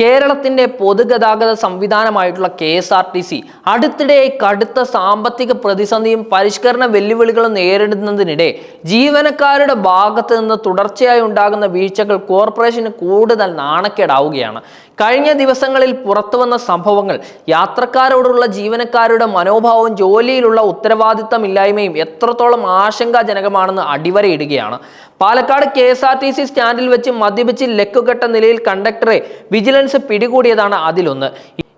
കേരളത്തിന്റെ പൊതുഗതാഗത സംവിധാനമായിട്ടുള്ള K S R T C അടുത്തിടെ കടുത്ത സാമ്പത്തിക പ്രതിസന്ധിയും പരിഷ്കരണ വെല്ലുവിളികളും നേരിടുന്നതിനിടെ ജീവനക്കാരുടെ ഭാഗത്ത് നിന്ന് തുടർച്ചയായി ഉണ്ടാകുന്ന വീഴ്ചകൾ കോർപ്പറേഷന് കൂടുതൽ നാണക്കേടാവുകയാണ്. കഴിഞ്ഞ ദിവസങ്ങളിൽ പുറത്തുവന്ന സംഭവങ്ങൾ യാത്രക്കാരോടുള്ള ജീവനക്കാരുടെ മനോഭാവവും ജോലിയിലുള്ള ഉത്തരവാദിത്തമില്ലായ്മയും എത്രത്തോളം ആശങ്കാജനകമാണെന്ന് അടിവരയിടുകയാണ്. Palakkad K S R T C സ്റ്റാൻഡിൽ വെച്ച് മദ്യപിച്ച് ലക്കുകെട്ട നിലയിൽ കണ്ടക്ടറെ വിജിലൻസ് പിടികൂടിയതാണ് അതിലൊന്ന്.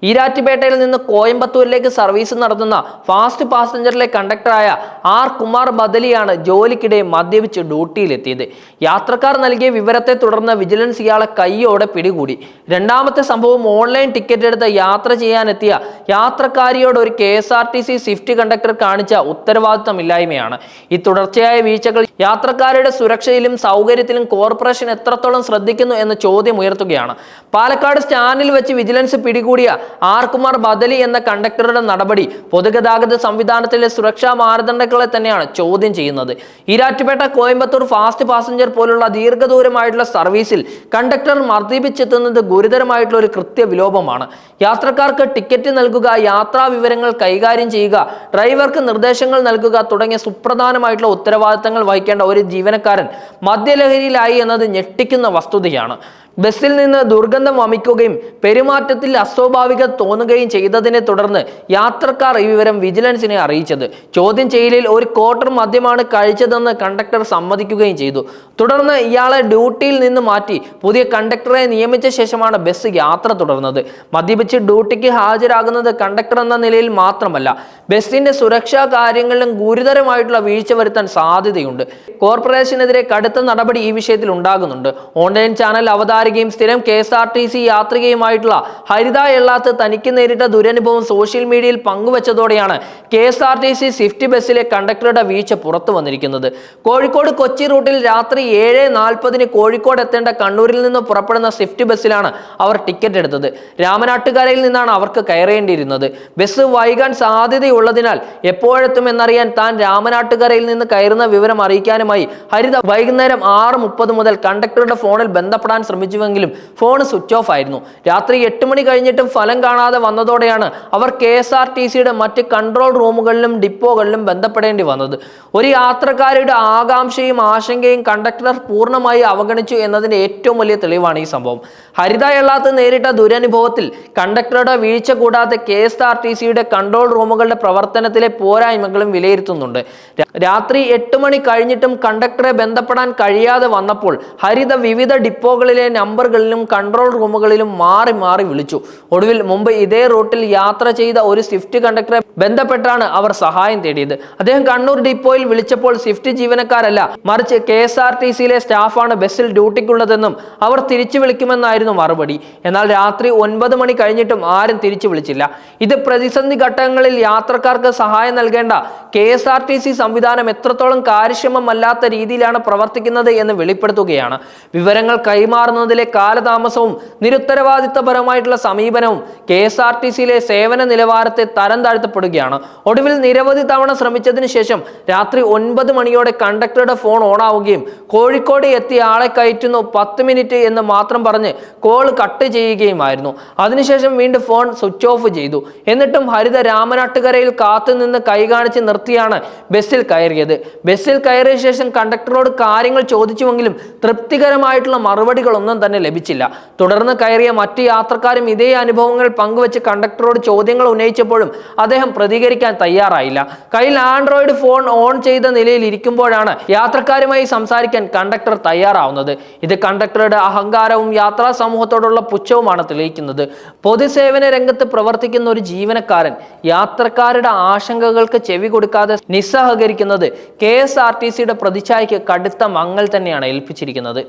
ഈരാറ്റുപേട്ടയിൽ നിന്ന് കോയമ്പത്തൂരിലേക്ക് സർവീസ് നടത്തുന്ന ഫാസ്റ്റ് പാസഞ്ചറിലെ കണ്ടക്ടറായ ആർ കുമാർ ബദലിയാണ് ജോലിക്കിടെ മദ്യപിച്ച് ഡ്യൂട്ടിയിലെത്തിയത്. യാത്രക്കാർ നൽകിയ വിവരത്തെ തുടർന്ന് വിജിലൻസ് ഇയാളെ കൈയോടെ പിടികൂടി. രണ്ടാമത്തെ സംഭവം ഓൺലൈൻ ടിക്കറ്റ് എടുത്ത് യാത്ര ചെയ്യാനെത്തിയ യാത്രക്കാരിയോട് ഒരു K S R T C swift conductor കാണിച്ച ഉത്തരവാദിത്തമില്ലായ്മയാണ്. ഈ തുടർച്ചയായ വീഴ്ചകൾ യാത്രക്കാരുടെ സുരക്ഷയിലും സൗകര്യത്തിലും കോർപ്പറേഷൻ എത്രത്തോളം ശ്രദ്ധിക്കുന്നു എന്ന ചോദ്യം ഉയർത്തുകയാണ്. പാലക്കാട് സ്റ്റാൻഡിൽ വെച്ച് വിജിലൻസ് പിടികൂടിയ ആർ കുമാർ ബദലി എന്ന കണ്ടക്ടറുടെ നടപടി പൊതുഗതാഗത സംവിധാനത്തിലെ സുരക്ഷാ മാനദണ്ഡങ്ങളെ തന്നെയാണ് ചോദ്യം ചെയ്യുന്നത്. ഈരാറ്റുപേട്ട കോയമ്പത്തൂർ ഫാസ്റ്റ് പാസഞ്ചർ പോലുള്ള ദീർഘദൂരമായിട്ടുള്ള സർവീസിൽ കണ്ടക്ടർ മർദ്ദിപ്പിച്ചെത്തുന്നത് ഗുരുതരമായിട്ടുള്ള ഒരു കൃത്യവിലോപമാണ്. യാത്രക്കാർക്ക് ടിക്കറ്റ് നൽകുക യാത്രാ വിവരങ്ങൾ കൈകാര്യം ചെയ്യുക ഡ്രൈവർക്ക് നിർദ്ദേശങ്ങൾ നൽകുക തുടങ്ങിയ സുപ്രധാനമായിട്ടുള്ള ഉത്തരവാദിത്തങ്ങൾ വഹിക്കേണ്ട ഒരു ജീവനക്കാരൻ മദ്യലഹരിയിലായി എന്നത് ഞെട്ടിക്കുന്ന വസ്തുതയാണ്. ബസ്സിൽ നിന്ന് ദുർഗന്ധം വമിക്കുകയും പെരുമാറ്റത്തിൽ അസ്വാഭാവിക തോന്നുകയും ചെയ്തതിനെ തുടർന്ന് യാത്രക്കാർ ഈ വിവരം വിജിലൻസിനെ അറിയിച്ചത്. ചോദ്യം ചെയ്യലിൽ ഒരു ക്വാർട്ടർ മദ്യമാണ് കഴിച്ചതെന്ന് കണ്ടക്ടർ സമ്മതിക്കുകയും ചെയ്തു. തുടർന്ന് ഇയാളെ ഡ്യൂട്ടിയിൽ നിന്ന് മാറ്റി പുതിയ കണ്ടക്ടറെ നിയമിച്ച ശേഷമാണ് ബസ് യാത്ര തുടർന്നത്. മദ്യപിച്ച് ഡ്യൂട്ടിക്ക് ഹാജരാകുന്നത് കണ്ടക്ടർ എന്ന നിലയിൽ മാത്രമല്ല ബസ്സിന്റെ സുരക്ഷാ കാര്യങ്ങളിലും ഗുരുതരമായിട്ടുള്ള വീഴ്ച വരുത്താൻ സാധ്യതയുണ്ട്. കോർപ്പറേഷനെതിരെ കടുത്ത നടപടി ഈ വിഷയത്തിൽ ഉണ്ടാകുന്നുണ്ട്. ഓൺലൈൻ ചാനൽ അവതാരികയും സ്ഥിരം K S R T C യാത്രികയുമായിട്ടുള്ള Haritha Ellath തനിക്ക് നേരിട്ട ദുരനുഭവം സോഷ്യൽ മീഡിയയിൽ പങ്കുവച്ചതോടെയാണ് K S R T C swift ബസ്സിലെ കണ്ടക്ടറുടെ വീഴ്ച പുറത്തു വന്നിരിക്കുന്നത്. കോഴിക്കോട് കൊച്ചി റൂട്ടിൽ രാത്രി ഏഴ് നാൽപ്പതിന് കോഴിക്കോട് എത്തേണ്ട കണ്ണൂരിൽ നിന്ന് പുറപ്പെടുന്ന സ്വിഫ്റ്റ് ബസ്സിലാണ് അവർ ടിക്കറ്റ് എടുത്തത്. രാമനാട്ടുകരയിൽ നിന്നാണ് അവർക്ക് കയറേണ്ടിയിരുന്നത്. ബസ് വൈകാൻ സാധ്യതയുള്ളതിനാൽ എപ്പോഴെത്തുമെന്നറിയാൻ താൻ രാമനാട്ടുകരയിൽ നിന്ന് കയറുന്ന വിവരം അറിയിക്കാനുമായി ഹരിത വൈകുന്നേരം ആറ് മുപ്പത് മുതൽ കണ്ടക്ടറുടെ ഫോണിൽ ബന്ധപ്പെടാൻ ശ്രമിച്ചുവെങ്കിലും ഫോൺ സ്വിച്ച് ഓഫ് ആയിരുന്നു. രാത്രി എട്ട് മണി കഴിഞ്ഞിട്ടും ഫലം കാണാതെ വന്നതോടെയാണ് അവർ കെ എസ് ആർ ടി സിയുടെ മറ്റ് കൺട്രോൾ റൂമുകളിലും ഡിപ്പോകളിലും ബന്ധപ്പെടേണ്ടി വന്നത്. ഒരു യാത്രക്കാരുടെ ആകാംക്ഷയും ആശങ്കയും കണ്ടക്ടർ പൂർണമായി അവഗണിച്ചു എന്നതിന്റെ ഏറ്റവും വലിയ തെളിവാണ് ഈ സംഭവം. ഹരിത എള്ളാത്ത് നേരിട്ട ദുരനുഭവത്തിൽ കണ്ടക്ടറുടെ വീഴ്ച കൂടാതെ കെ എസ് ആർ ടി സിയുടെ കൺട്രോൾ റൂമുകളുടെ പ്രവർത്തനത്തിലെ പോരായ്മകളും വിലയിരുത്തുന്നുണ്ട്. രാത്രി എട്ട് മണി കഴിഞ്ഞിട്ടും കണ്ടക്ടറെ ബന്ധപ്പെടാൻ കഴിയാതെ വന്നപ്പോൾ ഹരിത വിവിധ ഡിപ്പോകളിലെ നമ്പറുകളിലും കൺട്രോൾ റൂമുകളിലും മാറി മാറി വിളിച്ചു. ഒടുവിൽ മുമ്പ് ഇതേ റൂട്ടിൽ യാത്ര ചെയ്ത ഒരു സ്വിഫ്റ്റ് കണ്ടക്ടറെ ബന്ധപ്പെട്ടാണ് അവർ സഹായം തേടിയത്. അദ്ദേഹം കണ്ണൂർ ഡിപ്പോയിൽ വിളിച്ചപ്പോൾ സ്വിഫ്റ്റ് ജീവനക്കാരല്ല മറിച്ച് കെ എസ് ആർ ടി സിയിലെ സ്റ്റാഫാണ് ബസ്സിൽ ഡ്യൂട്ടിക്കുള്ളതെന്നും അവർ തിരിച്ചു വിളിക്കുമെന്നായിരുന്നു മറുപടി. എന്നാൽ രാത്രി ഒൻപത് മണി കഴിഞ്ഞിട്ടും ആരും തിരിച്ചു വിളിച്ചില്ല. ഇത് പ്രതിസന്ധി ഘട്ടങ്ങളിൽ യാത്രക്കാർക്ക് സഹായം നൽകേണ്ട K S R T C സംവിധാനം എത്രത്തോളം കാര്യക്ഷമമല്ലാത്ത രീതിയിലാണ് പ്രവർത്തിക്കുന്നത് എന്ന് വെളിപ്പെടുത്തുകയാണ്. വിവരങ്ങൾ കൈമാറുന്നതിലെ കാലതാമസവും നിരുത്തരവാദിത്തപരമായിട്ടുള്ള സമീപനവും കെ എസ് ആർ ടി സിയിലെ സേവന നിലവാരത്തെ തരം താഴ്ത്തപ്പെടുകയാണ്. ഒടുവിൽ നിരവധി തവണ ശ്രമിച്ചതിന് ശേഷം രാത്രി ഒൻപത് മണിയോടെ കണ്ടക്ടറുടെ ഫോൺ ഓണാവുകയും കോഴിക്കോട് എത്തിയ ആളെ കയറ്റുന്നു പത്ത് മിനിറ്റ് എന്ന് മാത്രം പറഞ്ഞ് കോൾ കട്ട് ചെയ്യുകയുമായിരുന്നു. അതിനുശേഷം വീണ്ടും ഫോൺ സ്വിച്ച് ഓഫ് ചെയ്തു. എന്നിട്ടും ഹരിത രാമനാട്ടുകരയിൽ കാത്തുനിന്ന് കൈ കാണിച്ച് നിർത്തിയാണ് ബസ്സിൽ കയറിയത്. ബസ്സിൽ കയറിയ ശേഷം കണ്ടക്ടറോട് കാര്യങ്ങൾ ചോദിച്ചുവെങ്കിലും തൃപ്തികരമായിട്ടുള്ള മറുപടികളൊന്നും തന്നെ ലഭിച്ചില്ല. തുടർന്ന് കയറിയ മറ്റ് യാത്രക്കാരും ഇതേ അനുഭവങ്ങൾ പങ്കുവച്ച് കണ്ടക്ടറോട് ചോദ്യങ്ങൾ ഉന്നയിച്ചപ്പോഴും അദ്ദേഹം പ്രതികരിക്കാൻ തയ്യാറായില്ല. കയ്യിൽ ആൻഡ്രോയിഡ് ഫോൺ ഓൺ ചെയ്ത നിലയിൽ ഇരിക്കുമ്പോഴാണ് യാത്രക്കാരുമായി സംസാരിക്കാൻ കണ്ടക്ടർ തയ്യാറാവുന്നത്. ഇത് കണ്ടക്ടറുടെ അഹങ്കാരവും യാത്രാ സമൂഹത്തോടുള്ള പുച്ഛവുമാണ് തെളിയിക്കുന്നത്. പൊതുസേവന രംഗത്ത് പ്രവർത്തിക്കുന്ന ഒരു ജീവനക്കാരൻ യാത്രക്കാരുടെ ആശങ്കകൾക്ക് ചെവി കൊടുക്കാതെ നിസ്സഹകരിക്കുന്നത് കെ എസ് ആർ ടി സിയുടെ പ്രതിച്ഛായയ്ക്ക് കടുത്ത മങ്ങൽ തന്നെയാണ് ഏൽപ്പിച്ചിരിക്കുന്നത്.